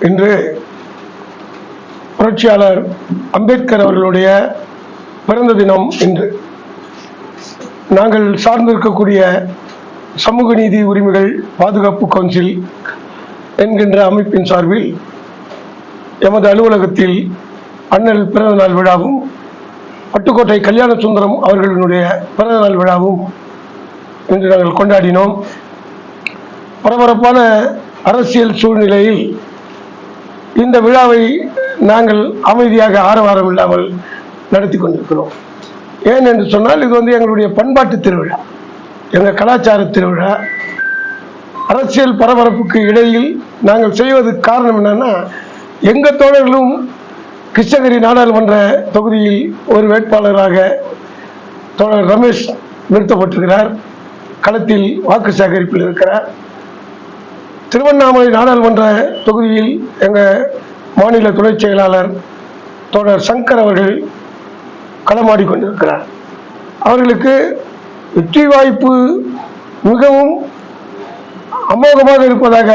இன்று புரட்சியாளர் அம்பேத்கர் அவர்களுடைய பிறந்த தினம் இன்று. நாங்கள் சார்ந்திருக்கக்கூடிய சமூக நீதி உரிமைகள் பாதுகாப்பு கவுன்சில் என்கின்ற அமைப்பின் சார்பில் எமது அலுவலகத்தில் அண்ணல் பிறந்தநாள் விழாவும் பட்டுக்கோட்டை கல்யாண சுந்தரம் அவர்களினுடைய பிறந்தநாள் விழாவும் இன்று நாங்கள் கொண்டாடினோம். பரபரப்பான அரசியல் சூழ்நிலையில் இந்த விழாவை நாங்கள் அமைதியாக ஆரவாரம் இல்லாமல் நடத்தி கொண்டிருக்கிறோம். ஏன் என்று சொன்னால் இது வந்து எங்களுடைய பண்பாட்டு திருவிழா. எங்கள் கலாச்சார திருவிழா. அரசியல் பரபரப்புக்கு இடையில் நாங்கள் செய்வதற்கு காரணம் என்னன்னா எங்கள் தோழர்களும் கிருஷ்ணகிரி நாடாளுமன்ற தொகுதியில் ஒரு வேட்பாளராக தோழர் ரமேஷ் நிறுத்தப்பட்டிருக்கிறார். களத்தில் வாக்கு சேகரிப்பில் இருக்கிறார். திருவண்ணாமலை நாடாளுமன்ற தொகுதியில் எங்கள் மாநில துணை செயலாளர் தோழர் சங்கர் அவர்கள் களமாடி கொண்டிருக்கிறார். அவர்களுக்கு வெற்றி வாய்ப்பு மிகவும் அமோகமாக இருப்பதாக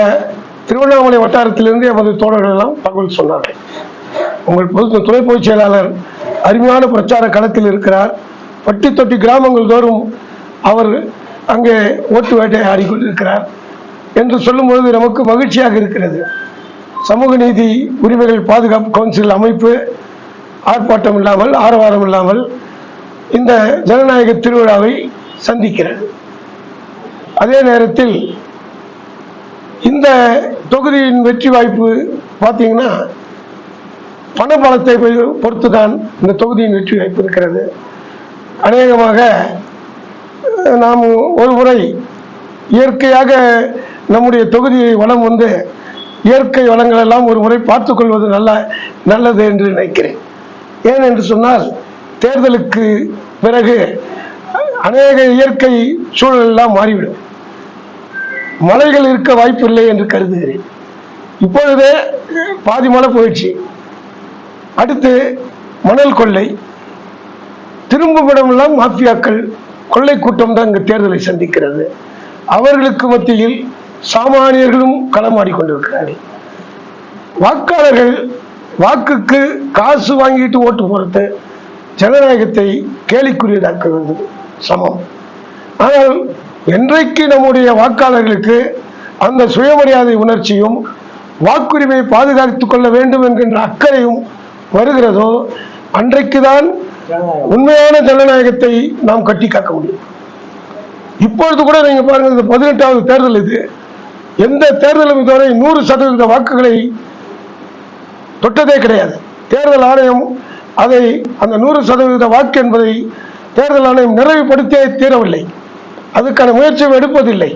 திருவண்ணாமலை வட்டாரத்திலிருந்து எமது தோழர்கள் எல்லாம் தகவல் சொன்னார்கள். உங்கள் பொது துணை பொதுச் செயலாளர் அருமையான பிரச்சார களத்தில் இருக்கிறார். பட்டி தொட்டி கிராமங்கள் தோறும் அவர் அங்கே ஓட்டு வேட்டை ஆடிக்கொண்டிருக்கிறார் என்று சொல்லும்பொழுது நமக்கு மகிழ்ச்சியாக இருக்கிறது. சமூக நீதி உரிமைகள் பாதுகாப்பு கவுன்சில் அமைப்பு ஆர்ப்பாட்டம் இல்லாமல் ஆரவாரம் இல்லாமல் இந்த ஜனநாயக திருவிழாவை சந்திக்கிறது. அதே நேரத்தில் இந்த தொகுதியின் வெற்றி வாய்ப்பு பார்த்தீங்கன்னா பணபலத்தை பொறுத்து தான் இந்த தொகுதியின் வெற்றி வாய்ப்பு இருக்கிறது. அநேகமாக நாம் ஒரு முறை இயற்கையாக நம்முடைய தொகுதியை வளம் வந்து இயற்கை வளங்கள் எல்லாம் ஒரு முறை பார்த்துக்கொள்வது நல்ல நல்லது என்று நினைக்கிறேன். ஏன் என்று சொன்னால் தேர்தலுக்கு பிறகு அநேக இயற்கை சூழல் எல்லாம் மாறிவிடும். மலைகள் இருக்க வாய்ப்பில்லை என்று கருதுகிறேன். இப்பொழுதே பாதி மழை போயிடுச்சு. அடுத்து மணல் கொள்ளை. திரும்பும் இடமெல்லாம் மாஃபியாக்கள் கொள்ளை கூட்டம் தான் இங்கு தேர்தலை சந்திக்கிறது. அவர்களுக்கு மத்தியில் சாமானியர்களும் களமாடி கொண்டிருக்கிறார்கள் வாக்காளர்கள் வாக்குக்கு காசு வாங்கிட்டு ஓட்டு போறது ஜனநாயகத்தை கேலிக்குரியதாக்குவது சமம். ஆனால் என்றைக்கு நம்முடைய வாக்காளர்களுக்கு அந்த சுயமரியாதை உணர்ச்சியும் வாக்குரிமையை பாதுகாத்துக் கொள்ள வேண்டும் என்கின்ற அக்கறையும் வருகிறதோ அன்றைக்குதான் உண்மையான ஜனநாயகத்தை நாம் கட்டி காக்க முடியும். இப்பொழுது கூட நீங்க பாருங்க இந்த பதினெட்டாவது தேர்தல் இது. எந்த தேர்தலும் இதுவரை நூறு சதவீத வாக்குகளை தொட்டதே கிடையாது. தேர்தல் ஆணையம் அதை அந்த நூறு சதவீத வாக்கு என்பதை தேர்தல் ஆணையம் நிறைவுபடுத்தியே தீரவில்லை. அதுக்கான முயற்சியும் எடுப்பதில்லை.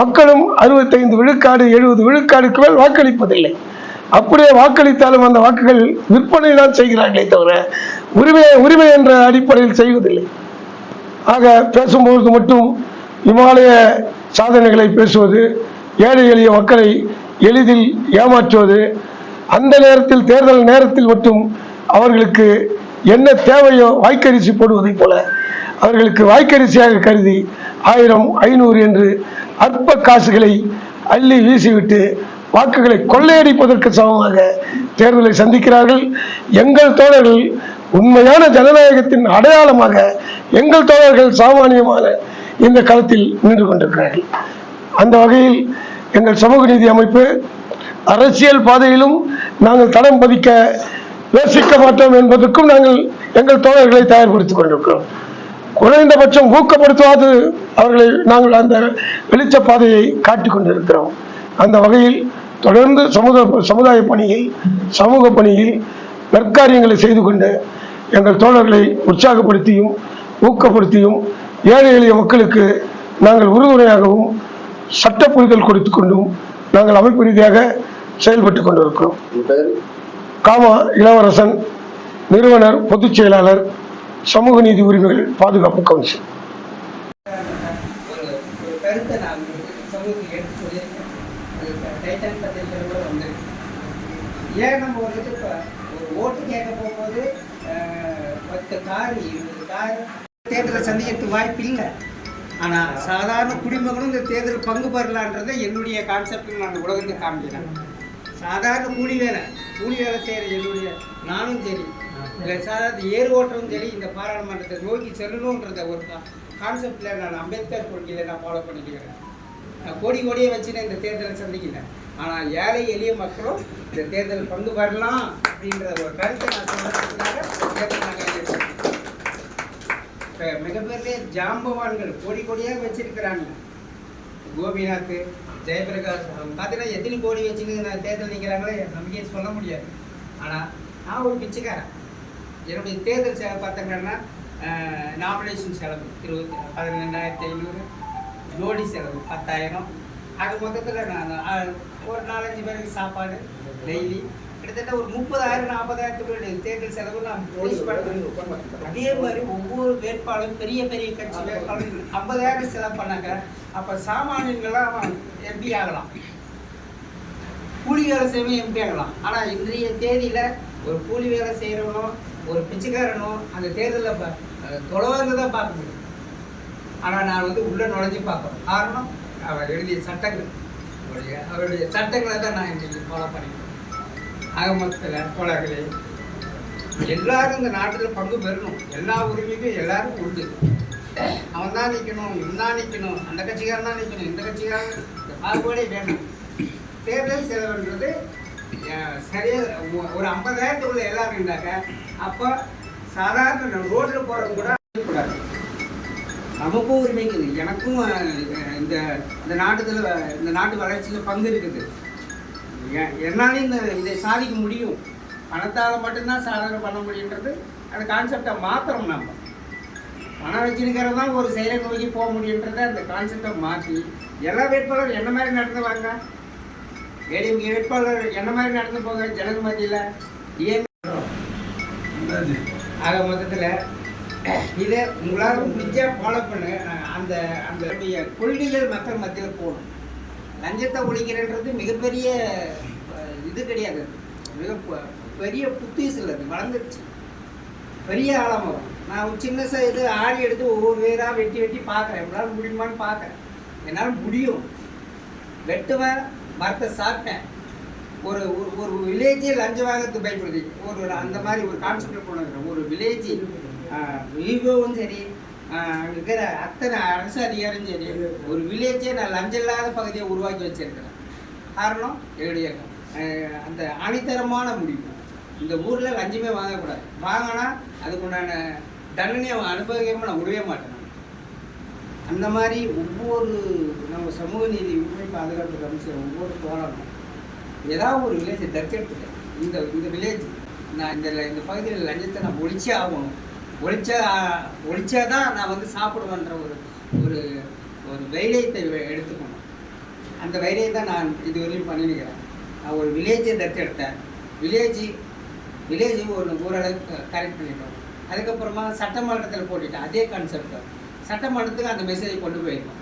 மக்களும் அறுபத்தைந்து விழுக்காடு எழுபது விழுக்காடுக்கு மேல் வாக்களிப்பதில்லை. அப்படியே வாக்களித்தாலும் அந்த வாக்குகள் விற்பனை தான் செய்கிறார்களே தவிர உரிமை உரிமை என்ற அடிப்படையில் செய்வதில்லை. ஆக பேசும்பொழுது மட்டும் இமாலய சாதனைகளை பேசுவது ஏழை எளிய மக்களை எளிதில் ஏமாற்றுவது அந்த நேரத்தில் தேர்தல் நேரத்தில் மட்டும் அவர்களுக்கு என்ன தேவையோ வாய்க்கரிசி போடுவதைப் போல அவர்களுக்கு வாய்க்கரிசியாக கருதி ஆயிரம் ஐநூறு என்று அற்ப காசுகளை அள்ளி வீசிவிட்டு வாக்குகளை கொள்ளையடிப்பதற்கு சமமாக தேர்தலை சந்திக்கிறார்கள். எங்கள் தோழர்கள் உண்மையான ஜனநாயகத்தின் அடையாளமாக எங்கள் தோழர்கள் சாமானியமான இந்த களத்தில் நின்று கொண்டிருக்கிறார்கள். அந்த வகையில் எங்கள் சமூக நீதி அமைப்பு அரசியல் பாதையிலும் நாங்கள் தடம் பதிக்க யோசிக்க மாட்டோம் என்பதற்கும் நாங்கள் எங்கள் தோழர்களை தயார்படுத்திக் கொண்டிருக்கிறோம். குறைந்தபட்சம் ஊக்கப்படுத்துவது அவர்களை நாங்கள் அந்த வெளிச்ச பாதையை காட்டிக் கொண்டிருக்கிறோம். அந்த வகையில் தொடர்ந்து சமூக சமுதாய பணியில் சமூக பணியில் நற்காரியங்களை செய்து கொண்டு எங்கள் தோழர்களை உற்சாகப்படுத்தியும் ஊக்கப்படுத்தியும் ஏழை எளிய மக்களுக்கு நாங்கள் உறுதுணையாகவும் சட்ட புரிதல் கொடுத்து கொண்டும் நாங்கள் அமைப்பு ரீதியாக செயல்பட்டு கொண்டிருக்கிறோம். காமா இளவரசன் நிறுவனர் பொதுச் செயலாளர் சமூக நீதி உரிமைகள் பாதுகாப்பு கவுன்சில். ஏன் நம்ம வந்துட்டு இப்போ ஒரு ஓட்டு கேட்க போகும்போது பத்து கார் இருபது கார் தேர்தலை சந்திக்கிறதுக்கு வாய்ப்பு இல்லை ஆனால் சாதாரண குடிமகனும் இந்த தேர்தல் பங்கு பெறலான்றதை என்னுடைய கான்செப்டில் நான் உலகத்தை காமிக்கிறேன். சாதாரண கூலி வேலை கூலி வேலை செய்கிற என்னுடைய நானும் சரி இல்லை சாதாரண ஏர் ஓட்டமும் சரி இந்த பாராளுமன்றத்தை நோக்கி செல்லணுன்றத ஒரு கான்செப்டில் நான் அம்பேத்கர் கொள்கையில் நான் ஃபாலோ பண்ணிக்கிறேன். நான் கோடி கோடியை வச்சு நான் இந்த தேர்தலை சந்திக்கிறேன். ஆனால் ஏழை எளிய மக்களும் இந்த தேர்தல் பங்கு பெறலாம் அப்படின்ற ஒரு கருத்தை நான் சொல்றதுக்காக தேர்தல் நாங்கள் மிகப்பெரிய ஜாம்பவான்கள் கோடி கோடியாக வச்சிருக்கிறாங்க. கோபிநாத் ஜெயபிரகாஷ் பார்த்தீங்கன்னா எத்தனை கோடி வச்சுன்னு தேர்தல் நிற்கிறாங்களே நமக்கே சொல்ல முடியாது. ஆனால் நான் ஒரு பிச்சைக்காரன். என்னுடைய தேர்தல் செலவு பார்த்தங்கன்னா நாமினேஷன் செலவு இருபத்தி பதினெண்டாயிரத்தி ஐநூறு நோடி செலவு பத்தாயிரம். அது மொத்தத்தில் நான் ஒரு நாலஞ்சு பேருக்கு சாப்பாடு டெய்லி. கிட்டத்தட்ட ஒரு முப்பதாயிரம் நாற்பதாயிரத்துக்கு தேர்தல் செலவு பண்ணுறேன் அதே மாதிரி ஒவ்வொரு வேட்பாளரும் பெரிய பெரிய கட்சி வேட்பாளர் ஐம்பதாயிரம் செலவு பண்ணாங்க. அப்போ சாமானியங்களாம் அவன் எம்பி ஆகலாம். கூலி வேலை செய்யவும் எம்பி ஆகலாம். ஆனால் இன்றைய தேதியில் ஒரு கூலி வேலை செய்கிறவனோ ஒரு பிச்சைக்காரனோ அந்த தேர்தலில் தொலைவாங்க தான் பார்க்க முடியும். ஆனால் நான் வந்து உள்ளே நுழைஞ்சு பார்க்குறேன் காரணம் அவர் எழுதிய சட்டங்கள். அவருடைய அவருடைய சட்டங்களை தான் நான் இன்றைக்கி ஃபாலோ பண்ணிக்கிறேன். ஆக மொத்தத்தில் தோழர்களே எல்லாரும் இந்த நாட்டில் பங்கு பெறணும். எல்லா உரிமைக்கும் எல்லாரும் உண்டு. அவன் தான் நிற்கணும் இவன் தான் நிற்கணும் அந்த கட்சிக்காரன் தான் நிற்கணும் இந்த கட்சிக்காரன் இந்த பாகுபாடே வேணும். தேர்தல் செலவுன்றது சரியாக சரியா ஒரு ஐம்பதாயிரத்துக்குள்ள எல்லாரும் இருந்தாக்க அப்போ சாதாரண ரோட்டில் போகிறவங்க கூட கூடாது நமக்கும் உரிமை இருக்குது எனக்கும் இந்த இந்த நாட்டுல இந்த நாட்டு வளர்ச்சியில் பங்கு இருக்குது. எ- இந்த இதை சாதிக்க முடியும். பணத்தால் மட்டும்தான் சாதனை பண்ண முடியுன்றது அந்த கான்செப்டை மாத்திரம் நம்ம. பணம் வச்சிருக்கிறது தான் ஒரு செயலை நோக்கி போக முடியுன்றதை அந்த கான்செப்டை மாற்றி எல்லா வேட்பாளரும் என்ன மாதிரி நடந்துவாங்க ஏடிஎம்கே வேட்பாளர் என்ன மாதிரி நடந்து போக ஜனங்க மத்தியில்? ஏன்? ஆக மொத்தத்தில் இதை உங்களால் முடிஞ்சால் ஃபாலோ பண்ணுங்க அந்த அந்த கொள்கைகள் மக்கள் மத்தியில் போகணும். லஞ்சத்தை ஒழிக்கிறன்றது மிகப்பெரிய இது கிடையாது. மிக பெரிய பெரிய இல்லை அது வளர்ந்துருச்சு. பெரிய ஆழமாக நான் ஒரு சின்ன இது ஆடி எடுத்து ஒவ்வொரு பேராக வெட்டி வெட்டி பார்க்குறேன் என்னால் முடியுமான்னு பார்க்குறேன் என்னால் முடியும். வெட்டுவேன் மரத்தை சாப்பிட்டேன். ஒரு ஒரு ஒரு வில்லேஜே லஞ்ச வாங்கத்துக்கு பயன்படுத்தி ஒரு ஒரு அந்த மாதிரி ஒரு கான்செப்டில் கொண்டு ஒரு வில்லேஜ் ஈகோவும் சரி அங்க இருக்கிற அத்தனை அரசு அதிகாரம் சரி ஒரு வில்லேஜே நான் லஞ்சம் இல்லாத பகுதியை உருவாக்கி வச்சிருக்கிறேன். காரணம் என்னுடைய அந்த அணிதரமான முடிவு. இந்த ஊரில் லஞ்சமே வாங்கக்கூடாது. வாங்கினா அதுக்குண்டான தண்டனையை அனுபவிக்காமல் நான் விடவே மாட்டேன் அந்த மாதிரி ஒவ்வொரு நம்ம சமூக நீதி உண்மை பாதுகாப்பு அமைச்சர் ஒவ்வொரு தோழனும் ஏதாவது ஒரு வில்லேஜை தத்தெடுத்துட்டேன். இந்த இந்த வில்லேஜ் நான் இந்த இந்த பகுதியில் லஞ்சத்தை நான் ஒழிச்சே ஆகணும். ஒழிச்சா ஒழிச்சா தான் நான் வந்து சாப்பிடுவேன்ற ஒரு ஒரு ஒரு வைரியத்தை எடுத்துக்கணும். அந்த தைரியம் தான் நான் இதுவரையும் பண்ணிருக்கிறேன் நான் ஒரு வில்லேஜை தத்தெடுத்தேன். வில்லேஜ் வில்லேஜ் ஒரு ஓரளவுக்கு கரெக்ட் பண்ணிட்டோம். அதுக்கப்புறமா சட்டமன்றத்தில் போட்டுட்டேன். அதே கான்செப்ட் சட்டமன்றத்துக்கு அந்த மெசேஜை கொண்டு போயிருக்கோம்.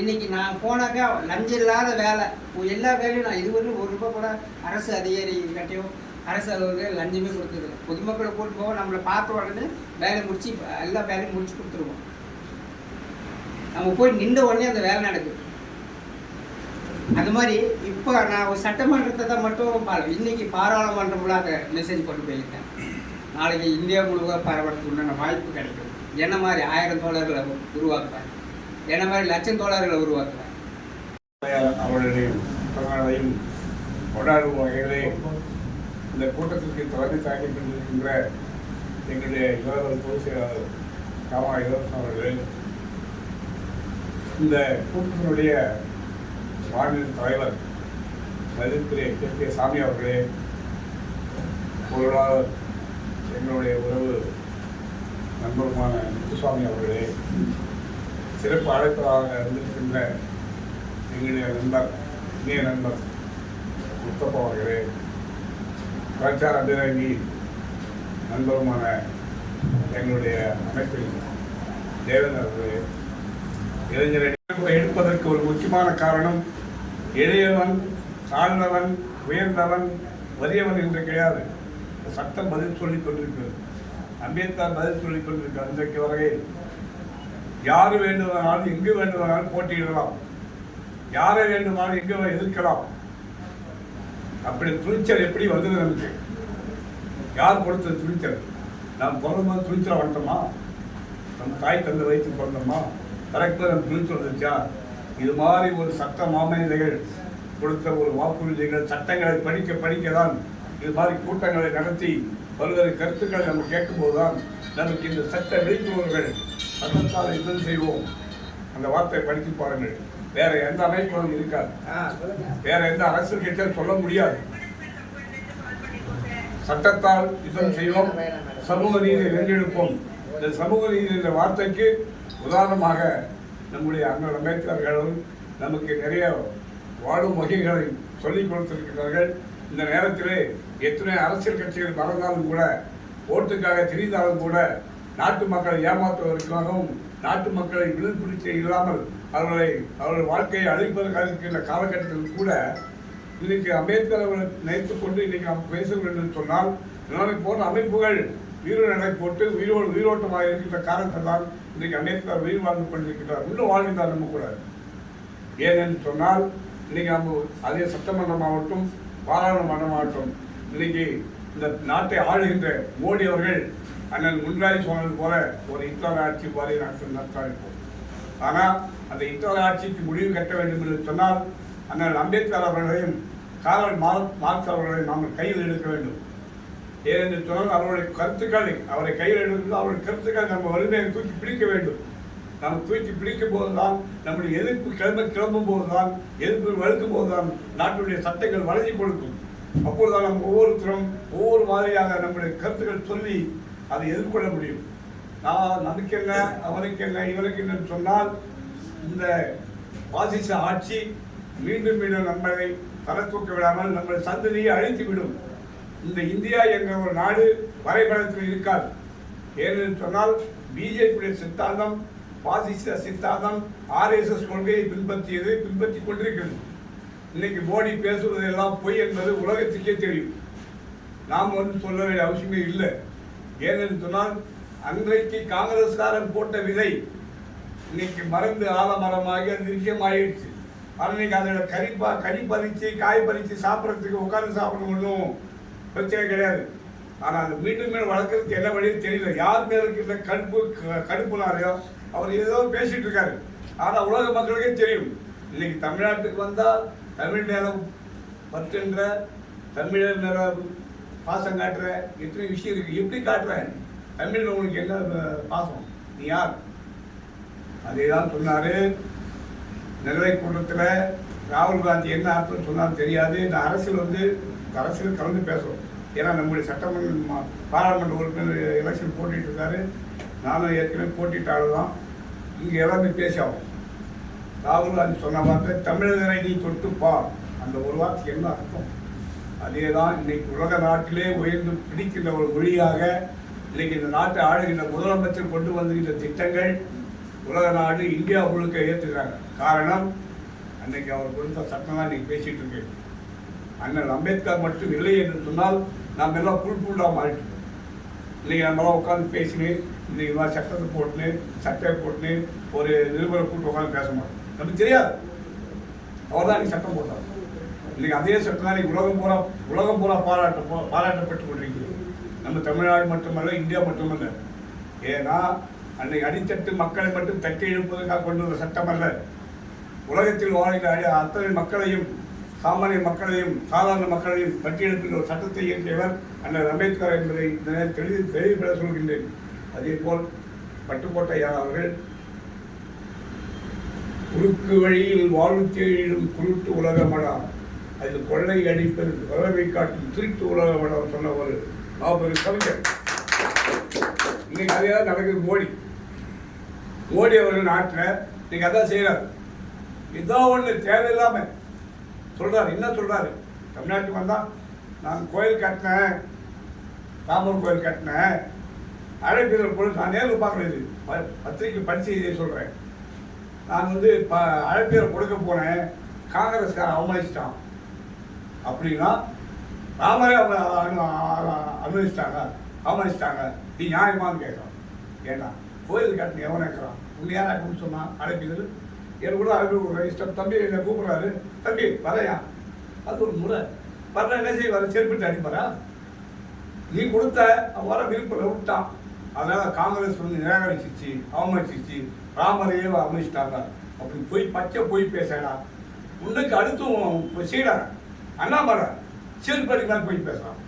இன்றைக்கி நான் போனாக்கா லஞ்சம் இல்லாத வேலை. எல்லா வேலையும் நான் இதுவரையும் ஒரு ரூபாய் கூட அரசு அதிகாரி கட்டியும் அரசு அலுவலர்கள் லஞ்சமே கொடுத்துருது பொதுமக்களை கூட்டு போக நம்மளை பார்த்த உடனே வேலையை முடிச்சு எல்லா வேலையும் முடிச்சு கொடுத்துருவோம். நம்ம போய் நின்ற உடனே அந்த வேலை நடக்குது. அந்த மாதிரி இப்போ நான் ஒரு சட்டமன்றத்தை தான் மட்டும் பா இன்னைக்கு பாராளுமன்றம்ல அந்த மெசேஜ் கொண்டு போயிருக்கேன். நாளைக்கு இந்தியா முழுவதும் பரவறதுக்கு உண்டான வாய்ப்பு கிடைக்கும். என்ன மாதிரி ஆயிரம் தோழர்களை உருவாக்குவேன் என்ன மாதிரி லட்சம் தோழர்களை உருவாக்குவேன் அவர்களுடைய கொண்டாடும் வகையிலே இந்த கூட்டத்திற்கு தலைமை தாங்கி கொண்டிருக்கின்ற எங்களுடைய இளவரசர் பொதுச் செயலாளர் காமா இளவரசன் அவர்கள் இந்த கூட்டத்தினுடைய மாநில தலைவர் மதிப்பிலே கே. கே. சாமி அவர்களே பொருளாளர் எங்களுடைய உறவு நண்பருமான முத்துசாமி அவர்களே சிறப்பு அழைப்பதாக இருந்திருக்கின்ற எங்களுடைய நண்பர் இணைய நண்பர் முத்தப்பா அவர்களே பிரச்சார அபிராமி நண்பருமான எங்களுடைய அமைப்பில் தேவேந்திர இளைஞரை எடுப்பதற்கு ஒரு முக்கியமான காரணம் எளியவன் தாழ்ந்தவன் உயர்ந்தவன் வலியவன் என்று கிடையாது. சட்டம் பதில் சொல்லிக் கொண்டிருக்கிறது. அம்பேத்கர் பதில் சொல்லிக் கொண்டிருக்கிறார் இன்றைக்கு வரையில் யார் வேண்டுமானாலும் எங்கு வேண்டுமானாலும் போட்டியிடலாம். யாரை வேண்டுமானாலும் எங்கு எதிர்க்கலாம். அப்படி துணிச்சல் எப்படி வந்தது நமக்கு? யார் கொடுத்தது துணிச்சல்? நாம் பிறந்தபோது துணிச்சல் வந்துட்டோமா நம்ம தாய் தந்தை வயிற்று பிறந்தோமா? கரெக்டாக நம்ம துணிச்சல் வந்துச்சா இது மாதிரி ஒரு சட்ட மாமனிதர்கள் கொடுத்த ஒரு வாக்குறுதிகள் சட்டங்களை படிக்க படிக்க தான் இது மாதிரி கூட்டங்களை நடத்தி பல்வேறு கருத்துக்களை நம்ம கேட்கும்போது தான் நமக்கு இந்த சட்ட விழிப்புணர்வுகள் சட்டத்தால் இது செய்வோம். அந்த வார்த்தையை படித்து பாருங்கள். வேற எந்த அமைப்பும் இருக்காது. வேற எந்த அரசியல் கட்சியும் சொல்ல முடியாது. சட்டத்தால் யுத்தம் செய்வோம் சமூக நீதியை வென்றெடுப்போம். இந்த சமூக நீதி என்ற வார்த்தைக்கு உதாரணமாக நம்முடைய அண்ணல் அம்பேத்கர்களும் நமக்கு நிறைய வாழும் வகைகளை சொல்லிக் கொடுத்திருக்கிறார்கள். இந்த நேரத்திலே எத்தனை அரசியல் கட்சிகள் மறந்தாலும் கூட ஓட்டுக்காக திரிந்தாலும் கூட நாட்டு மக்களை ஏமாற்றுவதற்காகவும் நாட்டு மக்களை விழிப்புணர்ச்சி இல்லாமல் அவர்களை அவர்கள் வாழ்க்கையை அழிப்பதற்காக காலகட்டத்தில் கூட இன்னைக்கு அம்பேத்கர் அவர்களை நினைத்துக் கொண்டு இன்னைக்கு நாம் பேச வேண்டும் என்று சொன்னால் நம்மை போன்ற அமைப்புகள் வீர நடை போட்டு உயிரோடு உயிரோட்டமாக இருக்கின்ற காரணத்தால் தான் இன்னைக்கு அம்பேத்கர் உயிர் வாழ்ந்து கொண்டிருக்கிறார் இன்னும் வாழ்ந்தார் நம்ம கூட. ஏனென்று சொன்னால் இன்னைக்கு நம்ம அதே சட்டமன்றமாகட்டும் பாராளுமன்றமாகட்டும் இன்னைக்கு இந்த நாட்டை ஆளுகின்ற மோடி அவர்கள் அண்ணன் முன்ராய் சொன்னது போல ஒரு இத்தாலி ஆட்சி பாதை நாட்கள் நடத்தாயிருப்போம் ஆனால் அந்த இத்தர ஆட்சிக்கு முடிவு கட்ட வேண்டும் என்று சொன்னால் அண்ணல் அம்பேத்கர் அவர்களையும் காரல் மார்க்ஸ் அவர்களையும் நாம் கையில் எடுக்க வேண்டும். ஏனென்று சொன்னால் அவருடைய கருத்துக்களை அவரை கையில் எடுத்து அவருடைய கருத்துக்கள் நம்ம வலிமையை தூக்கி பிடிக்க வேண்டும். நாம் தூக்கி பிடிக்கும் போதுதான் நம்முடைய எதிர்ப்பு கிளம்ப கிளம்பும் போதுதான் எதிர்ப்பு வலுக்கும் போதுதான் நாட்டுடைய சட்டங்கள் வளர்ச்சி கொடுக்கும். அப்பொழுதுதான் நம்ம ஒவ்வொருத்தரும் ஒவ்வொரு மாதிரியாக நம்முடைய கருத்துக்கள் சொல்லி அதை எதிர்கொள்ள முடியும். நான் நமக்கு என்ன அவனுக்கு என்ன இவனுக்கு என்னன்னு சொன்னால் இந்த பாசிச ஆட்சி மீண்டும் மீண்டும் நம்மளை தலை தூக்க விடாமல் நம்மள் சந்ததியை அழித்துவிடும் இந்த இந்தியா என்ற ஒரு நாடு வரைபடத்தில் இருக்காது. ஏனென்று சொன்னால் பிஜேபியுடைய சித்தாந்தம் பாசிச சித்தாந்தம் ஆர்எஸ்எஸ் கொள்கையை பின்பற்றியது பின்பற்றி கொண்டிருக்கிறது. இன்னைக்கு மோடி பேசுவது எல்லாம் பொய் என்பது உலகத்துக்கே தெரியும். நாம் வந்து சொல்ல வேண்டிய அவசியமே இல்லை. ஏனென்று சொன்னால் அன்றைக்கு காங்கிரஸ்காரன் போட்ட விதை இன்னைக்கு மருந்து ஆலமரமாகி அது நிச்சயமாயிடுச்சு அன்னைக்கு அதோட கறி பா கறி பறித்து காய் பறித்து சாப்பிட்றதுக்கு உட்காந்து சாப்பிட ஒன்றும் பிரச்சனை கிடையாது. ஆனால் அது மீண்டும் மீண்டும் வளர்க்குறதுக்கு என்ன வழியும் தெரியல. யார் மேல இருக்கின்ற கடுப்பு க- கடுப்புனாரையோ அவர் ஏதோ பேசிட்டு இருக்காரு. ஆனால் உலக மக்களுக்கே தெரியும். இன்னைக்கு தமிழ்நாட்டுக்கு வந்தால் தமிழ் நேரம் பற்றுன்ற தமிழர் நேரம் பாசம் காட்டுற எத்தனை விஷயம் இருக்கு. எப்படி காட்டுறேன் தமிழில் உங்களுக்கு என்ன பாசம்? நீ யார்? அதே தான் சொன்னாரு. நெல்லை கூட்டத்தில் ராகுல் காந்தி என்ன அர்த்தம் சொன்னாலும் தெரியாது. இந்த அரசியல் வந்து அரசியல் கலந்து பேசுகிறோம் ஏன்னா நம்முடைய சட்டமன்ற மா- பாராளுமன்ற உறுப்பினர் எலெக்ஷன் போட்டிட்டு இருக்காரு நானும் ஏற்கனவே போட்டிட்டாலும் ஆளு தான். இங்கே எல்லாமே பேசி ராகுல் காந்தி சொன்ன வார்த்தை தமிழரை நீ தொட்டுப்பா அந்த ஒரு வார்த்தைக்கு என்ன அர்த்தம்? அதே தான் இன்னைக்கு உலக நாட்டிலே உயர்ந்து பிடிக்கின்ற ஒரு மொழியாக இன்றைக்கு இந்த நாட்டை ஆளுகின்ற முதலமைச்சர் கொண்டு வந்திருக்கின்ற திட்டங்கள் உலக நாடு இந்தியா முழுக்க ஏற்றுக்கிறாங்க காரணம் அன்னைக்கு அவர் கொடுத்த சட்டம் தான் இன்னைக்கு பேசிட்டு இருக்கு அண்ணன் அம்பேத்கர் மட்டும் இல்லை என்று சொன்னால் நாம் எல்லாம் புல் புல்லாக மாறிட்டு இன்னைக்கு நம்மளாம் உட்காந்து பேசினு இன்றைக்கி நான் மாதிரி சட்டத்தை போட்டுன்னு சட்டையை போட்டுன்னு ஒரு நிருபரை கூட்டு உட்காந்து பேச மாட்டோம். நமக்கு தெரியாது. அவர் தான் இன்றைக்கி சட்டம் போட்டார். இன்றைக்கி அதே சட்டம் தான் இன்றைக்கி உலகம் பூரா உலகம் பூரா பாராட்ட பாராட்டப்பட்டு கொண்டிருக்கிறது. நம்ம தமிழ்நாடு மட்டுமல்ல இந்தியா மட்டுமல்ல. ஏன்னா அந்த அடித்தட்டு மக்களை மட்டும் தட்டி எழுப்பதற்காக கொண்டு வந்த சட்டம் அல்ல. உலகத்தில் வாழ்கிற அத்தனை மக்களையும் சாமானிய மக்களையும் சாதாரண மக்களையும் பட்டியெடுக்கின்ற ஒரு சட்டத்தை இயற்றியவர் அண்ணன் அம்பேத்கர் என்பதை இந்த தெளிவு தெளிவுபட சொல்கின்றேன். அதே போல் பட்டுக்கோட்டையார் அவர்கள் குறுக்கு வழியில் வாழ்வு தேடும் குருட்டு உலகமடா அது கொள்ளை அடிப்பது வரவை காட்டும் திருட்டு உலகமடா சொன்ன ஒரு மாபெரும் கவிஞர். இன்னைக்கு அதே தான் நடக்குது மோடி மோடி அவர்கள் நாட்டில் இன்னைக்கு அதான் செய்கிறார் இதோ ஒன்று தேவையில்லாமல் சொல்கிறார் என்ன சொல்கிறாரு தமிழ்நாட்டுக்கு வந்தால் நான் கோயில் கட்டினேன் ராமர் கோயில் கட்டினேன் அழைப்பிதழ் பொழுது நான் நேரில் பார்க்குறது பத்திரிக்கை படித்து இதை சொல்கிறேன் நான் வந்து இப்போ அழைப்பிதழ் கொடுக்க போனேன் காங்கிரஸ்காரன் அவமதிச்சிட்டான் அப்படின்னா ராமரே அவங்க அனு- அனுமதிச்சிட்டாங்க அவமதிச்சிட்டாங்க. நீ நியாயமானு கேட்குறான் ஏன்னா கோயில் கட்டின எவன் இருக்கிறான் உண்மையாக யார் அப்படின்னு சொன்னான் அழைப்பிதழ். என் கூட அழைப்பு இஷ்டம் தம்பி என்னை கூப்பிட்றாரு. தம்பி வரையா அது ஒரு முறை. வர என்ன செய்வார் செருப்பிட்டு அடிப்பாரா? நீ கொடுத்த அவன் வர விருப்பம் விட்டான். அதனால் காங்கிரஸ் வந்து நிராகரிச்சிச்சு அவமதிச்சிச்சு. ராமரையே அவமதிச்சிட்டாங்க. அப்படி போய் பச்சை போய் பேசடா உன்னுக்கு அடுத்தும் சீடா அண்ணாமலை செருப்படி மேல் போய் பேசுகிறான்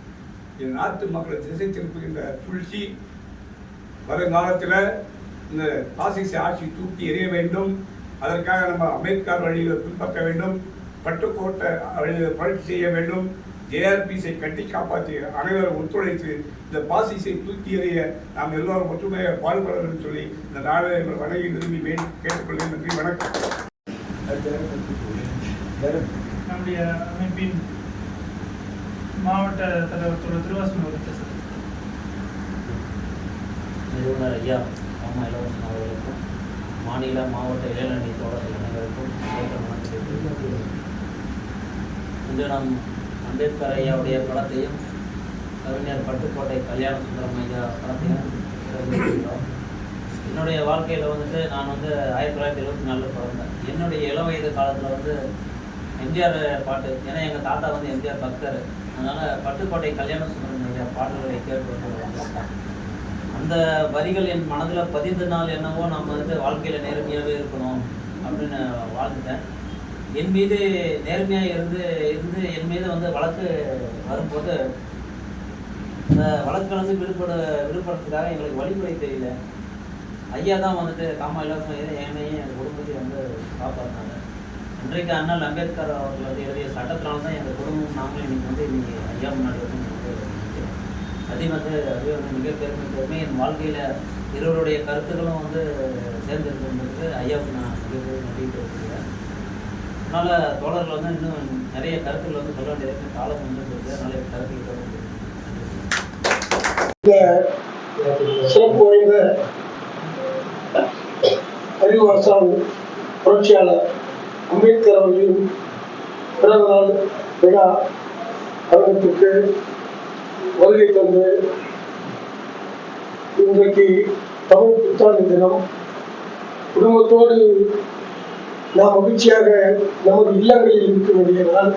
இது நாட்டு மக்களை திசை திருப்புகின்ற துளசி வருங்காலத்தில் இந்த பாசிச ஆட்சி தூக்கி எறிய வேண்டும். அதற்காக நம்ம அம்பேத்கர் வழியில் பின்பற்ற வேண்டும். பட்டுக்கோட்டை வழியில் புரட்சி செய்ய வேண்டும். ஜேஆர்பிஸை கட்டி காப்பாற்றி அனைவரும் ஒத்துழைத்து இந்த பாசிசை தூக்கி எறிய நாம் எல்லோரும் ஒற்றுமையாக பாடுபட வேண்டும் சொல்லி இந்த நாளை வணங்கி விரும்பி வேண்டி கேட்டுக்கொள்கிறேன். நன்றி வணக்கம். நம்முடைய அமைப்பின் மாவட்ட தலைவர் திரு திருவாசன் அவர்கள் நிறுவனர் ஐயா அம்மா இளவரசன் அவர்களுக்கும் மாநில மாவட்ட இளைஞரணி தோழர்கள் அனைவருக்கும் இன்று நாம் அம்பேத்கர் ஐயாவுடைய படத்தையும் கவிஞர் பட்டுக்கோட்டை கல்யாண சுந்தரம் ஐயா படத்தையும் என்னுடைய வாழ்க்கையில் வந்துட்டு நான் வந்து ஆயிரத்தி தொள்ளாயிரத்தி எழுபத்தி நாலில் பிறந்தேன். என்னுடைய இளம் வயது காலத்தில் வந்து எம்ஜிஆர் பாட்டு ஏன்னா எங்கள் தாத்தா வந்து எம்ஜிஆர் பக்தர். அதனால் பட்டுக்கோட்டை கல்யாண சுந்தரனுடைய பாடல்களை கேட்டு அந்த வரிகள் என் மனதில் பதிந்த நாள் என்னவோ நம்ம வந்து வாழ்க்கையில் நேர்மையாகவே இருக்கணும் அப்படின்னு வாழ்ந்துட்டேன். என் மீது நேர்மையாக இருந்து இருந்து என் மீது வந்து வழக்கு வரும்போது அந்த வழக்கிலிருந்து விடுபட விடுபடுறதுக்காக எங்களுக்கு வழிமுறை தெரியல. ஐயா தான் வந்துட்டு காமா இல்லாத என்னையும் என் குடும்பத்தையும் வந்து காப்பாற்றினாங்க இன்றைக்கு அண்ணல் அம்பேத்கர் அவர்கள் வந்து எழுதிய சட்டத்தினால தான் எங்கள் குடும்பம் நாங்களும் இன்னைக்கு வந்து இன்னைக்கு ஐயா முன்னாடி வந்து அதே வந்து அது வந்து மிக பெருமை பெருமை. என் வாழ்க்கையில் இருவருடைய கருத்துக்களும் வந்து சேர்ந்திருக்கிறது ஐயாவுக்கு நான் மிக பெரும் நன்றி தெரிவிக்கிறேன். அதனால் தோழர்கள் வந்து இன்னும் நிறைய கருத்துக்கள் வந்து சொல்ல வேண்டியது காலம் வந்து அதனால என் கருத்துக்கள் சிறப்பு வாய்ந்த புரட்சியாளர் அம்பேத்கர் அவர்களின் பிறந்த நாள் விழா அரங்கத்திற்கு வருகை தந்து இன்றைக்கு தமிழ் புத்தாண்டு தினம். குடும்பத்தோடு நாம் மகிழ்ச்சியாக நமது இல்லங்களில் இருக்க வேண்டிய நாள்.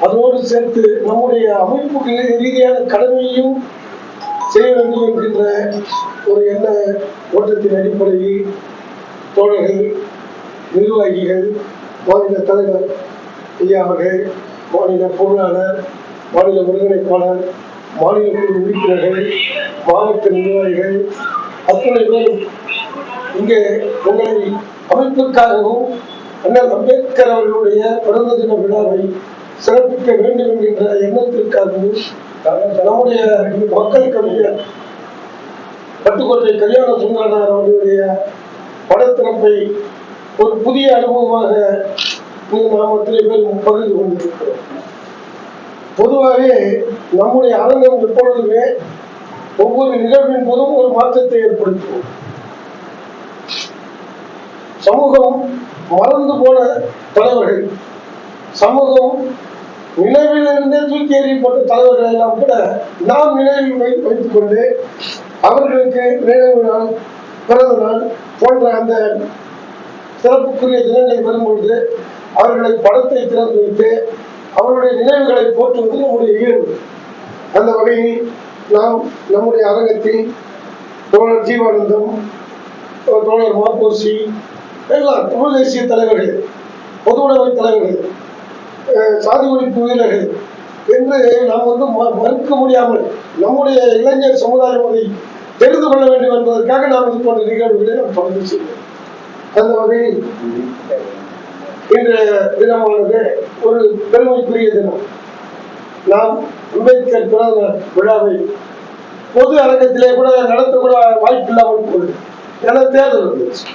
அதோடு சேர்த்து நம்முடைய அமைப்பு ரீதியான கடமையையும் செய்ய வேண்டும் என்கின்ற ஒரு எண்ண ஓட்டத்தின் அடிப்படையில் தோழர்கள் நிர்வாகிகள் மாநில தலைவர் ஐயா அவர்கள் மாநில பொருளாளர் மாநில ஒருங்கிணைப்பாளர் மாநில குழு உறுப்பினர்கள் மாவட்ட நிர்வாகிகள் அத்தனை பேரும் இங்கே உங்களை அமைப்புக்காகவும் அண்ணல் அம்பேத்கர் அவர்களுடைய பிறந்த தின விழாவை சிறப்பிக்க வேண்டும் என்கின்ற எண்ணத்திற்காகவும் நம்முடைய மக்கள் கவிஞர் பட்டுக்கோட்டை கல்யாண சுந்தரனார் அவர்களுடைய படத்திறப்பை ஒரு புதிய அனுபவமாக இங்கு நாம் அத்தனை பேர் பகிர்ந்து கொண்டிருக்கிறோம். பொதுவாகவே நம்முடைய அரங்கம் எப்பொழுதுமே ஒவ்வொரு நிகழ்வின் போதும் ஒரு மாற்றத்தை ஏற்படுத்துவோம். சமூகம் மறந்து போன தலைவர்கள் சமூகம் நினைவிலிருந்தே தூக்கி எறியப்பட்ட தலைவர்கள் எல்லாம் கூட நாம் நினைவில் வைத்துக் கொண்டு அவர்களுக்கு நினைவு நாள் பிறந்த நாள் போன்ற அந்த சிறப்புக்குரிய தினங்கள் வரும்பொழுது அவர்களை படத்தை திறந்து வைத்து அவருடைய நினைவுகளை போற்றுவது நம்முடைய இயல்பு அந்த வகையில் நாம் நம்முடைய அரங்கத்தில் தோழர் ஜீவானந்தம் தோழர் மாப்போசி எல்லாம் தமிழ் தேசிய தலைவர்கள் பொது உடைமை தலைவர்கள் சாதி ஒழிப்பு வீரர்கள் என்று நாம் வந்து ம- மறுக்க முடியாமல் நம்முடைய இளைஞர் சமுதாயம் அதை தெரிந்து கொள்ள வேண்டும் என்பதற்காக நாம் இது போன்ற நிகழ்வுகளை நாம் தொடர்ந்து செய்வோம். அந்த வகையில் இன்றைய தினமானது ஒரு பெருமைக்குரிய தினம். நாம் அம்பேத்கர் பிறந்த விழாவை பொது அரங்கத்திலே கூட நடத்த கூட வாய்ப்பு இல்லாமல் போகுது. ஏன்னா தேர்தல் வந்துச்சு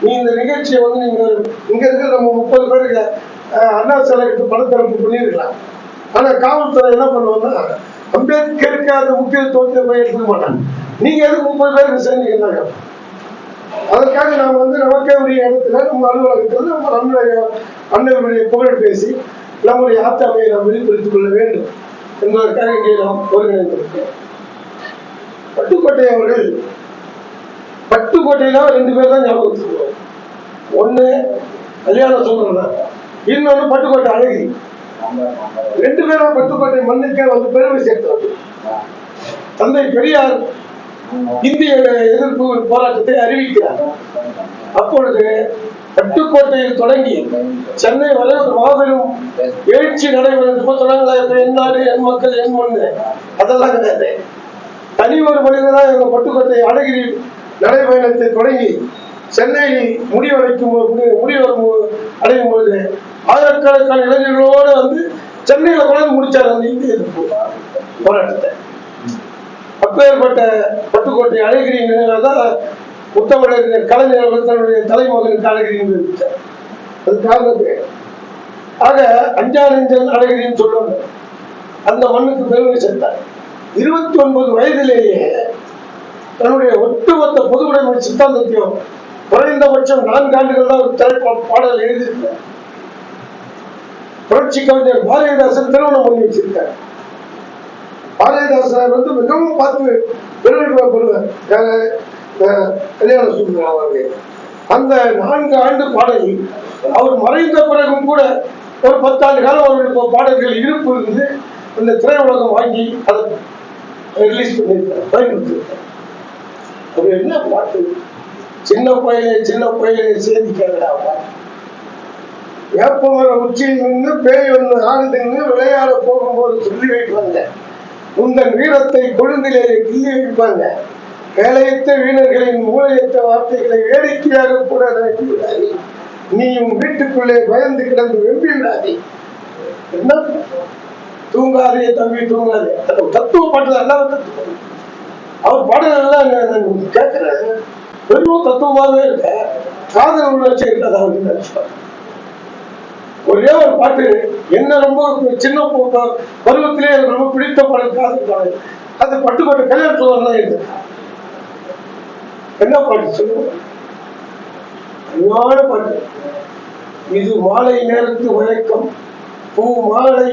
நீ இந்த நிகழ்ச்சியை வந்து நீங்க இங்க இருக்கிற நம்ம முப்பது பேருக்கு அஹ், அண்ணா சிலைக்கு பணத்தரப்பு பண்ணியிருக்கலாம். ஆனா காவல்துறை என்ன பண்ணுவாங்கன்னா அம்பேத்கருக்கு அந்த முக்கியத்துவத்தை போய் எடுத்துக்க மாட்டாங்க. நீங்க எதுக்கு முப்பது பேருக்கு சேர்ந்தீங்கன்னாங்க அதற்காக நாம் வந்து நமக்கே உரிய இடத்துல நம்ம அலுவலகத்தில் நம்ம நம்முடைய அண்ணனுடைய புகழ் பேசி நம்முடைய ஆத்தாமையை நாம் வெளிப்படுத்திக் கொள்ள வேண்டும் என்பதற்காக இங்கே நாம் ஒருங்கிணைந்திருக்கிறோம். பட்டுக்கோட்டை அவர்கள் பட்டுக்கோட்டையில ரெண்டு பேர் தான் ஞாபகம் வச்சுக்கிறோம் ஒண்ணு கல்யாண சூழ்நிலை இன்னொன்று பட்டுக்கோட்டை அழகி. ரெண்டு பேரும் பட்டுக்கோட்டை மண்ணுக்கே வந்து பெருமை சேர்த்தவர் தந்தை பெரியார் இந்திய எதிர்ப்பு போராட்டத்தை அறிவிக்கிறார். அப்பொழுது பட்டுக்கோட்டையில் தொடங்கி சென்னை வரை ஒரு மாபெரும் எழுச்சி நடைபெறும். இப்ப சொன்னாங்களா என் நாடு என் மக்கள் என் ஒண்ணு? அதெல்லாம் கிடையாது. தனி ஒரு மனிதனா எங்க பட்டுக்கோட்டை அழகிரி நடைபயணத்தை தொடங்கி சென்னையில் முடிவடைக்கும் போது முடிவரும் போது- அடையும் போது ஆயிரக்கணக்கான இளைஞர்களோடு வந்து சென்னையில கொண்டு முடிச்சார் அந்த இந்திய எதிர்ப்பு போராட்டத்தை. அப்பேற்பட்ட பட்டுக்கோட்டை அழகிரி நினைவில் தான் கலைஞர் தன்னுடைய தலைமகனுக்கு அழகிரி இருந்துச்சார் அது காரணத்து. ஆக அஞ்சானஞ்சன் அழகிரின்னு சொல்லுவாங்க அந்த மண்ணுக்கு பெருமை சேர்த்தார். இருபத்தி ஒன்பது வயதிலேயே தன்னுடைய ஒட்டுமொத்த பொதுவுடைமை சித்தாந்தத்தையும் குறைந்தபட்சம் நான்கு ஆண்டுகள் தான் ஒரு திரைப்பட பாடல் எழுதியிருக்கார் புரட்சி கவிஞர் பாரதிதாசன் திருமணம் பண்ணி வச்சிருக்கார். பாரதிதாசன் வந்து மிகவும் பார்த்து பெருமைப்படுவார் கல்யாண சூழ்நிலை அவர்கள் அந்த நான்கு ஆண்டு பாடலில் அவர் மறைந்த பிறகும் கூட ஒரு பத்தாண்டு காலம் அவருடைய பாடல்கள் இருப்பு இருந்து அந்த திரையுலகம் வாங்கி அதை ரிலீஸ் பண்ணியிருக்கார் பயன்படுத்தியிருக்கார். அது என்ன பாட்டு? சின்ன பையலே சின்ன பையலே சேதி கேட்கடா வேப்பமர உச்சியில் நின்று பேய் ஒன்று ஆனதுன்னு விளையாட போகும்போது சொல்லி வைப்பாங்க உங்கள் வீரத்தை கொழுந்திலே கிள்ளி வைப்பாங்க வேலையற்ற வீரர்களின் மூளையற்ற வார்த்தைகளை வேடிக்கையாக கூட நினைத்து விடாதே நீயும் வீட்டுக்குள்ளே பயந்து கிடந்து வெம்பி விடாதே என்ன? தூங்காதே தம்பி தூங்காதே. அந்த தத்துவ பாட்டு எல்லாம் அவர் பாடலாம் கேட்கிறேன் வெறும் தத்துவமாகவே இல்லை. காதல் உணர்ச்சி இருக்காது அவருக்கு ஒரே ஒரு பாட்டு என்ன ரொம்ப சின்ன பருவத்திலே எனக்கு ரொம்ப பிடித்த பாடல் காதல் அது பட்டுக்கோட்டை கல்யாணத்துல தான் இருக்கு என்ன பாட்டு சொல்லுவாங்க பாட்டு. இது மாலை நேரத்து வழக்கம். பூ மாலை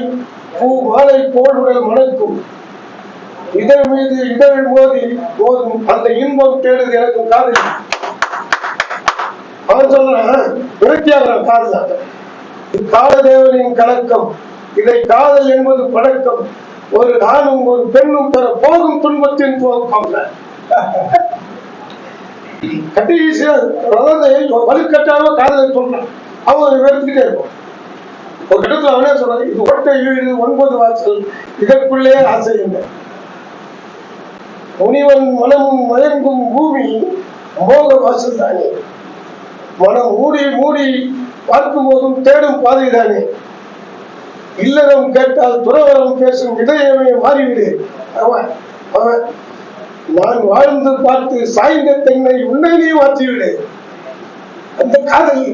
பூ மாலை போல் மணக்கும். இதழ் மீது இதழ் மோதி போதும் அந்த இன்பம் தேடுது எனக்கு காதல். அவன் சொல்றான் விரக்தியாகிறான் காதல் காலதேவனின் கலக்கம். இதை காதல் என்பது பழக்கம். ஒரு ஆணும் ஒரு பெண்ணும் பெற போகும் துன்பத்தின் போக்கம். கட்டி வலுக்கட்டாம காதலை சொல்றான் அவன் வெறுத்துக்கிட்டே இருப்பான். ஒரு இடத்துல அவனே சொல்றான் இது ஒட்டை வீடு ஒன்பது வாசல். இதற்குள்ளே ஆசை என்ன முனிவன் மனமும் மயங்கும் பூமி மோக வாசல் தானே. மனம் மூடி மூடி பார்க்கும் போதும் தேடும் பாதைதானே. இல்லறம் கேட்டால் துறவரம் பேசும் இதயமே மாறிவிடு. அவன் அவன் நான் வாழ்ந்து பார்த்து சாய்ந்த தென்னை உன்னை மாற்றிவிடு. அந்த காதல்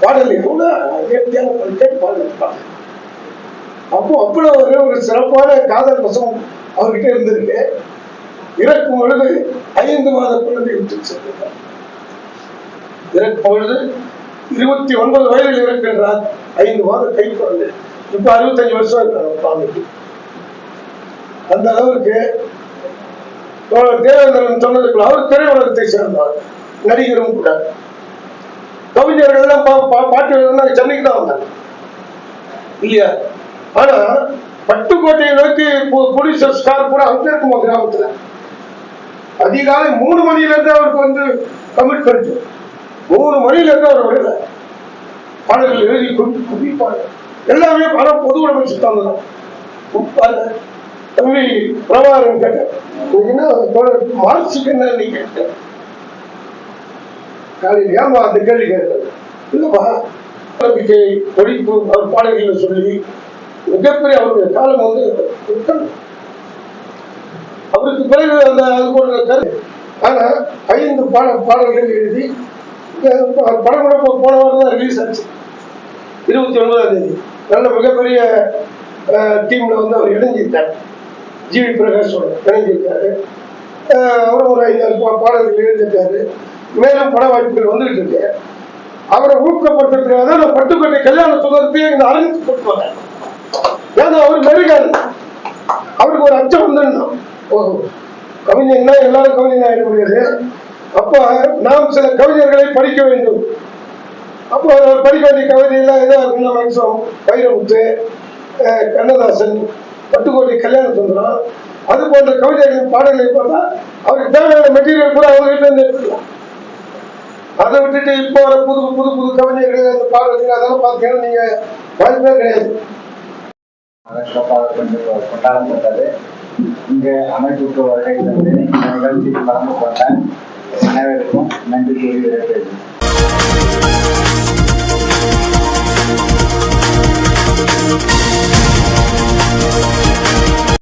பாடல் எவ்வளவு பாடல் அப்போ அவ்வளவு ஒரு ஒரு சிறப்பான காதல் வசம் அவர்கிட்ட இருந்திருக்கு. இறக்கும் பொழுது ஐந்து மாத குழந்தை விட்டு சென்றார். இறக்கும் பொழுது இருபத்தி ஒன்பது வயதில் இருக்கின்றார். ஐந்து மாதம் கை குழந்தை. இப்ப அறுபத்தஞ்சு வருஷம் இருக்காங்க குழந்தைக்கு அந்த அளவுக்கு தேவேந்திரன் சொன்னதுக்குள்ள அவர் திரையுலகத்தை சேர்ந்தார் நடிகரும் கூட. கவிஞர்கள் எல்லாம் பா- பா- பாட்டு எழுதுனா சென்னைக்கு தான் வந்தாங்க. இல்லையா? ஆனா பட்டுக்கோட்டையை நோக்கி போலீஸ் ஸ்டார் கூட அங்க இருக்குமா கிராமத்துல? அதிகாலை மூணு மணில இருந்து அவருக்கு வந்து கமிட்மெண்ட் மூணு மணில இருந்து அவர் விடல பாடல்கள் எழுதி குவி குவிப்பாங்க. எல்லாமே பல பொது உடம்பு சித்தாங்க தான் தம்பி பிரபாகரன் கேட்டேன் "நீங்க என்ன நீ கேட்டேன் காலையில் ஏமா அந்த கேள்வி கேட்டேன் இல்லப்பா நம்பிக்கை ஒழிப்பு அவர் பாடல்களை சொல்லி மிகப்பெரிய அவருடைய காலம் வந்து அவருக்கு பிறகு அந்த அது போன்ற கரு ஆனா ஐந்து பாட பாடல்கள் எழுதி படம் கூட போன வாரம் தான் ரிலீஸ் ஆச்சு. இருபத்தி ஒன்பதாம் தேதி. நல்ல மிகப்பெரிய டீம்ல வந்து அவர் இணைஞ்சிருக்கார். ஜிவி பிரகாஷோட இணைஞ்சிருக்காரு. அவரும் ஒரு ஐந்தாறு பாடல்கள் எழுதியிருக்காரு. மேலும் பட வாய்ப்புகள் வந்துகிட்டு இருக்கு. அவரை ஊக்கப்படுத்துறதுக்காக தான் நான் பட்டுக்கோட்டை கல்யாண சுதந்திரத்தையே இந்த அரங்கு கொண்டு வந்தேன் ஏன்னா அவர் மெருகாது அவருக்கு ஒரு அச்சம் வந்துடணும் ஓ கவிஞன்னா எல்லாரும் கவிஞன் ஆயிட முடியாது. அப்ப நாம் சில கவிஞர்களை படிக்க வேண்டும். அப்போ அவர் படிக்க வேண்டிய கவிதையெல்லாம் ஏதோ இருக்குன்னா வைரமுத்து கண்ணதாசன் பட்டுக்கோட்டை கல்யாண அது போன்ற கவிதைகளின் பாடல்களை பார்த்தா அவருக்கு தேவையான மெட்டீரியல் கூட அவங்க வீட்டுல இருந்து எடுத்துக்கலாம். அதை விட்டுட்டு இப்போ வர புது புது புது கவிஞர்கள் அந்த பாடல்கள் அதெல்லாம் பார்த்தீங்கன்னா நீங்க வாய்ப்பே கிடையாது. சிறப்பாக கொண்டாடப்பட்டது இங்கு அமைப்புக்கு வருகை தந்து நிகழ்ச்சியில் கலந்து கொண்டேன் அனைவருக்கும் நன்றி கூறி